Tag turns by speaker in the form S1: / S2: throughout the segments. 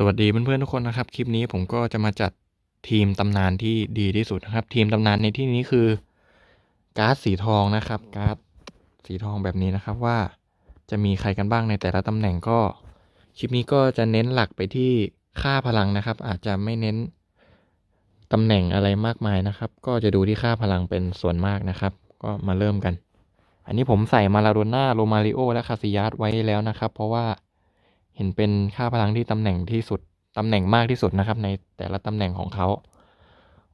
S1: สวัสดีเพื่อนๆทุกคนนะครับ คลิปนี้ผมก็จะมาจัดทีมตำนานที่ดีที่สุดนะครับ ทีมตำนานในที่นี้คือการ์ดสีทองนะครับการ์ดสีทองแบบนี้นะครับว่าจะมีใครกันบ้างในแต่ละตำแหน่งก็คลิปนี้ก็จะเน้นหลักไปที่ค่าพลังนะครับ อาจจะไม่เน้นตำแหน่งอะไรมากมายนะครับ ก็จะดูที่ค่าพลังเป็นส่วนมากนะครับ ก็มาเริ่มกัน อันนี้ผมใส่มาลาโดน่าโรมาริโอและคาซิยัสไว้แล้วนะครับ เพราะว่า เห็นเป็นค่าพลังที่ตำแหน่งที่สุดตำแหน่งมากที่สุดนะครับ ในแต่ละตำแหน่งของเขา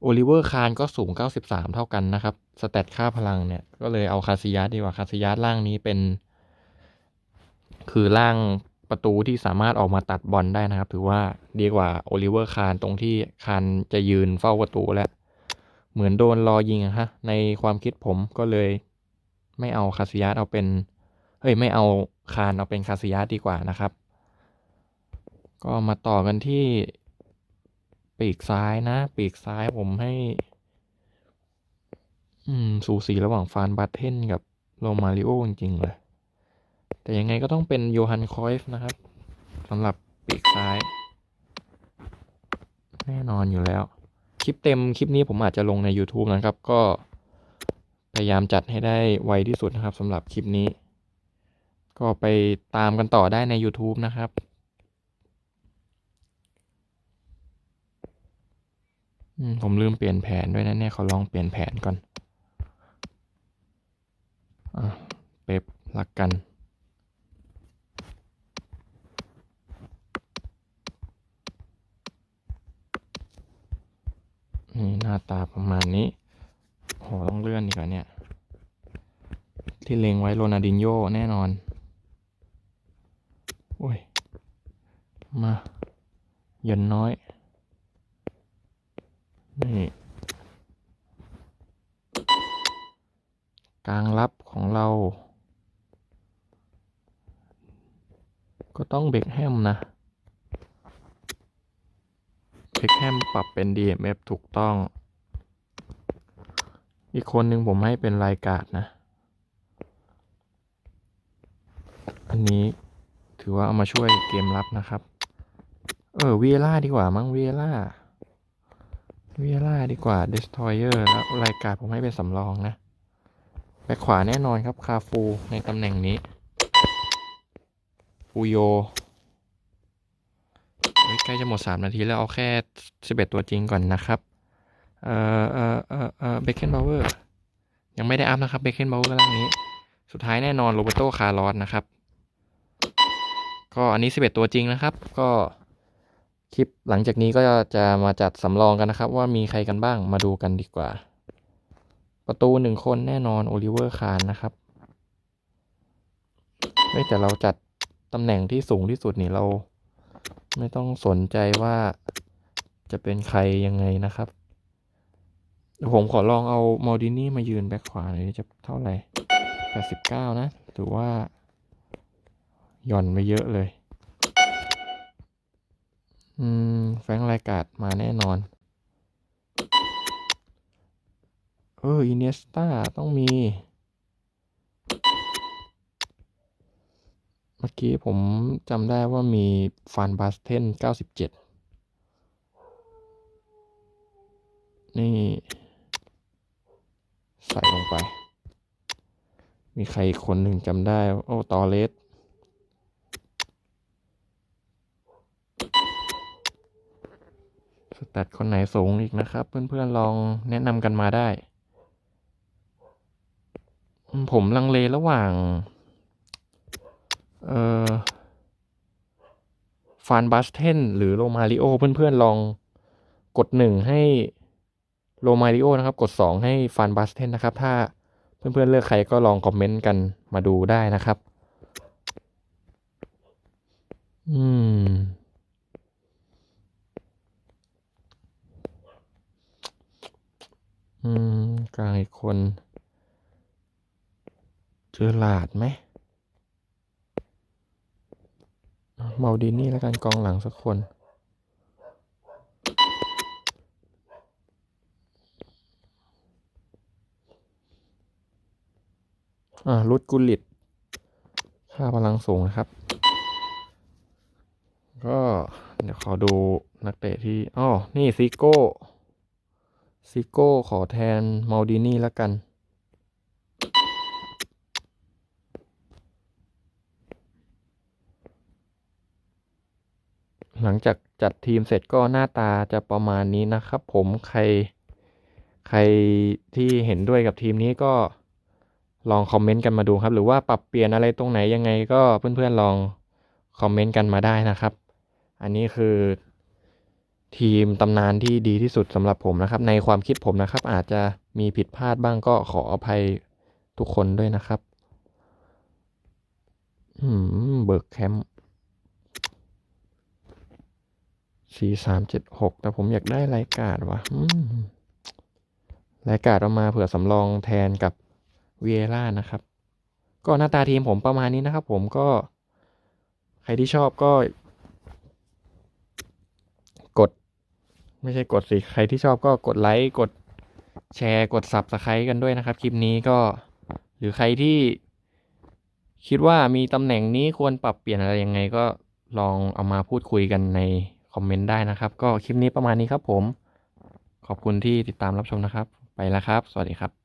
S1: โอลิเวอร์คานก็สูง 93 เท่ากันนะครับสเตตค่าพลังเนี่ย ก็เลยเอาคาซิยัสดีกว่าคาซิยัสล่างนี้เป็น คือล่างประตูที่สามารถออกมาตัดบอลได้นะครับ ถือว่าดีกว่าโอลิเวอร์คานตรงที่คานจะยืนเฝ้าประตูและเหมือนโดนรอยิงอะฮะ ในความคิดผมก็เลย ไม่เอาคาซิยัสเอาเป็น เฮ้ยไม่เอาคานเอาเป็นคาซิยัสดีกว่านะครับ ก็มาต่อกันที่ปีกซ้ายนะ ปีกซ้ายผมให้ อืม สูสีระหว่างฟานบัตเทนกับโรมาริโอจริงๆเลย แต่ยังไงก็ต้องเป็นโยฮันคอยฟนะครับสำหรับปีกซ้าย แน่นอนอยู่แล้ว คลิปเต็มคลิปนี้ผมอาจจะลงใน YouTube นะครับ ก็พยายามจัดให้ได้ไวที่สุดนะครับสำหรับคลิปนี้ ก็ไปตามกันต่อได้ใน YouTube นะครับ อืม ผมลืมเปลี่ยนแผนด้วยนะเนี่ยเขาลองเปลี่ยนแผนก่อนอเป๊ปรักกัน นี่หน้าตาประมาณนี้โหต้องเลื่อนดีกว่าเนี่ย ที่เล็งไว้โรนัลดินโญ่แน่นอน โอ้ย มาเย็นน้อย นี่กลางรับของเรา ก็ต้องเบคแฮมนะเบคแฮมปรับเป็น DMF ถูกต้อง อีกคนหนึ่งผมให้เป็นรายการนะ อันนี้ถือว่าเอามาช่วยเกมรับนะครับ เออเวล่าดีกว่ามั้งเวล่า วียล่าดีกว่า Destroyer แล้วรายการผมให้เป็นสำรองนะแบ็คขวาแน่นอนครับ คาฟูในตำแหน่งนี้ฟูโยเฮ้ยใกล้จะหมด 3 นาทีแล้วเอาแค่ 11 ตัวจริงก่อนนะครับ เอ่อเอ่อเอ่อเอ่อเบคเคนบาวเวอร์ยังไม่ได้อัพนะครับเบคเคนบาวเวอร์ล่างนี้ สุดท้ายแน่นอนโรเบโตคาร์ลอสนะครับ ก็อันนี้ 11 ตัวจริงนะครับ ก็ คลิปหลังจากนี้ก็จะมาจัดสำรองกันนะครับ ว่ามีใครกันบ้างมาดูกันดีกว่า ประตูหนึ่งคนแน่นอนโอลิเวอร์คานนะครับเฮ้ยแต่เราจัดตำแหน่งที่สูงที่สุดนี่เรา ไม่ต้องสนใจว่าจะเป็นใครยังไงนะครับผมขอลองเอามอลดินี่มายืนแบ็คขวาหน่อยจะเท่าไหร่ 89 นะ ถือว่า หย่อนไปเยอะเลย อืม แฟรงค์รายการ์มาแน่นอน เอออินเนสตาต้องมี เมื่อกี้ผมจำได้ว่ามีฟานบาสเทน 97 นี่ ใส่ลงไป มีใครอีกคนหนึ่งจำได้ โอ้ ตอเลส ตทคนไหนสูงอีกนะครับ เพื่อนๆลองแนะนำกันมาได้ ผมลังเลระหว่าง เอ่อฟานบัสเทนหรือโรมาริโอเพื่อนๆลองกดหนึ่งให้โรมาริโอนะครับ กดสองให้ฟานบัสเทนนะครับ ถ้าเพื่อนๆเลือกใครก็ลองคอมเมนต์กันมาดูได้นะครับ อืม อืม กลางอีกคน เจอหลาดไหม เมาดินี่แล้วกันกองหลังสักคน อ่ารุดกุลิต ค่าพลังสูงนะครับ ก็เดี๋ยวขอดูนักเตะที่ อ๋อ นี่ซิโก้ ซิโก้ขอแทนมาดินี่แล้วกัน หลังจากจัดทีมเสร็จก็หน้าตาจะประมาณนี้นะครับ ผมใคร ใครที่เห็นด้วยกับทีมนี้ก็ลองคอมเมนต์กันมาดูครับ หรือว่าปรับเปลี่ยนอะไรตรงไหนยังไงก็เพื่อนๆลองคอมเมนต์กันมาได้นะครับ อันนี้คือ ทีมตำนานที่ดีที่สุดสำหรับผมนะครับ ในความคิดผมนะครับ อาจจะมีผิดพลาดบ้างก็ขออภัยทุกคนด้วยนะครับอืมเบิร์กแคมป์สี่สามเจ็ดหกแต่ผมอยากได้รายการวะรายการเอามาเผื่อสำรองแทนกับเวล่านะครับ ก็หน้าตาทีมผมประมาณนี้นะครับผมก็ ใครที่ชอบก็ด ไม่ใช่กดสิใครที่ชอบก็กดไลค์กดแชร์กด Subscribe กันด้วยนะครับคลิปนี้ก็ หรือใครที่ คิดว่ามีตำแหน่งนี้ควรปรับเปลี่ยนอะไรยังไงก็ลองเอามาพูดคุยกันในคอมเมนต์ได้นะครับ ก็คลิปนี้ประมาณนี้ครับผม ขอบคุณที่ติดตามรับชมนะครับ ไปแล้วครับ สวัสดีครับ